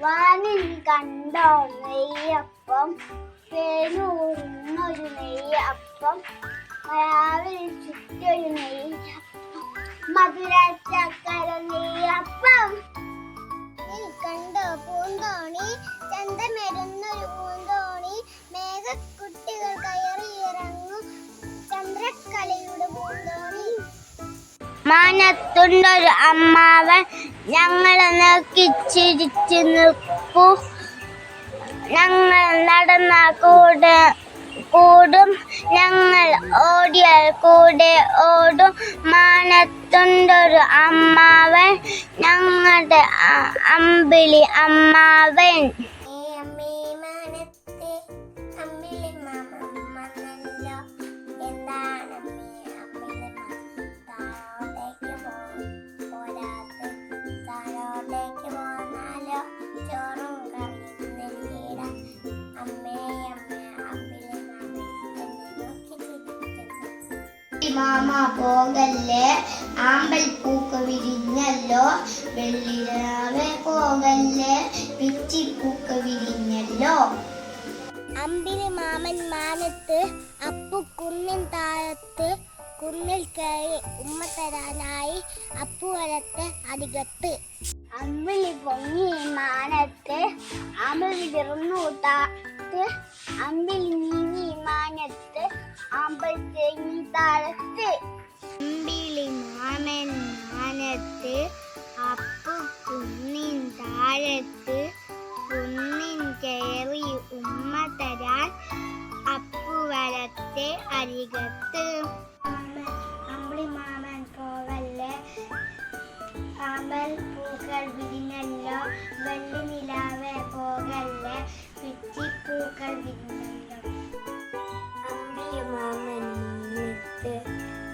വാനിൽ കണ്ടോ നെയ്യപ്പം? പേനൂർന്നൊരു നെയ്യപ്പം. രാവിലെ ചുറ്റൊരു നെയ്യപ്പം. മധുര ചക്കര നെയ്യപ്പം. നീ കണ്ടോ പൂന്തോണി? ചന്തമരുന്നൊരു പൂന്തോണി. മേഘക്കുട്ടികൾ മാനത്തുണ്ടൊരു അമ്മാവൻ ഞങ്ങളെ നോക്കി ചിരിച്ചു നിൽക്കൂ. ഞങ്ങൾ നടന്ന കൂടെ കൂടും. ഞങ്ങൾ ഓടിയാൽ കൂടെ ഓടും. മാനത്തുണ്ടൊരു അമ്മാവൻ ഞങ്ങളുടെ അമ്പിളി അമ്മാവൻ. മാമ പോകല്ലേ? ആമ്പൽ പൂക്ക വിരിഞ്ഞല്ലോ. വെള്ളിരാവെ പോകല്ലേ? പിച്ചിപ്പൂക്ക വിരിഞ്ഞല്ലോ. അമ്പിന് മാമൻ മാനത്ത് അപ്പു കുന്നിൻ താഴത്ത് കുന്നിൽ കയറി ഉമ്മ തരാനായി അപ്പു വരത്ത് അധികത്ത് അമ്പിളി പൊങ്ങി മാനത്ത് അമ്പിളി താത്ത് അമ്പിളി നീങ്ങി അരികത്ത് അമ്പിളി മാമൻ പോകല്ലേ ആമ്പൽ പൂക്കൾ വിരിഞ്ഞല്ലോ വെള്ളി നിലാവെ പോകല്ലേ പിച്ചിപ്പൂക്കൾ വിരിഞ്ഞല്ലോ അമ്പിളി മാമൻ മുന്നിട്ട്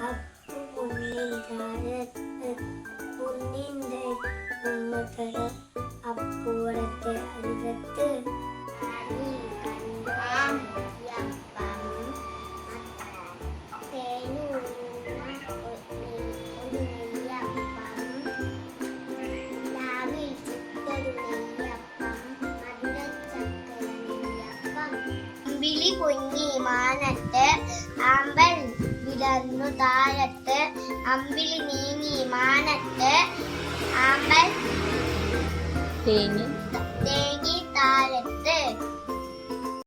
അപ്പു കുന്നിൻ താഴത്ത് കുന്നിന്റെ ഉമ്മത്തര അപ്പൂരത്തെ വിളി പൊങ്ങി മാനത്ത് അമ്പൽ വിടർന്നു താഴത്ത് അമ്പിളി നീങ്ങി മാനത്ത് അമ്പൽ തേങ്ങി. തേങ്ങി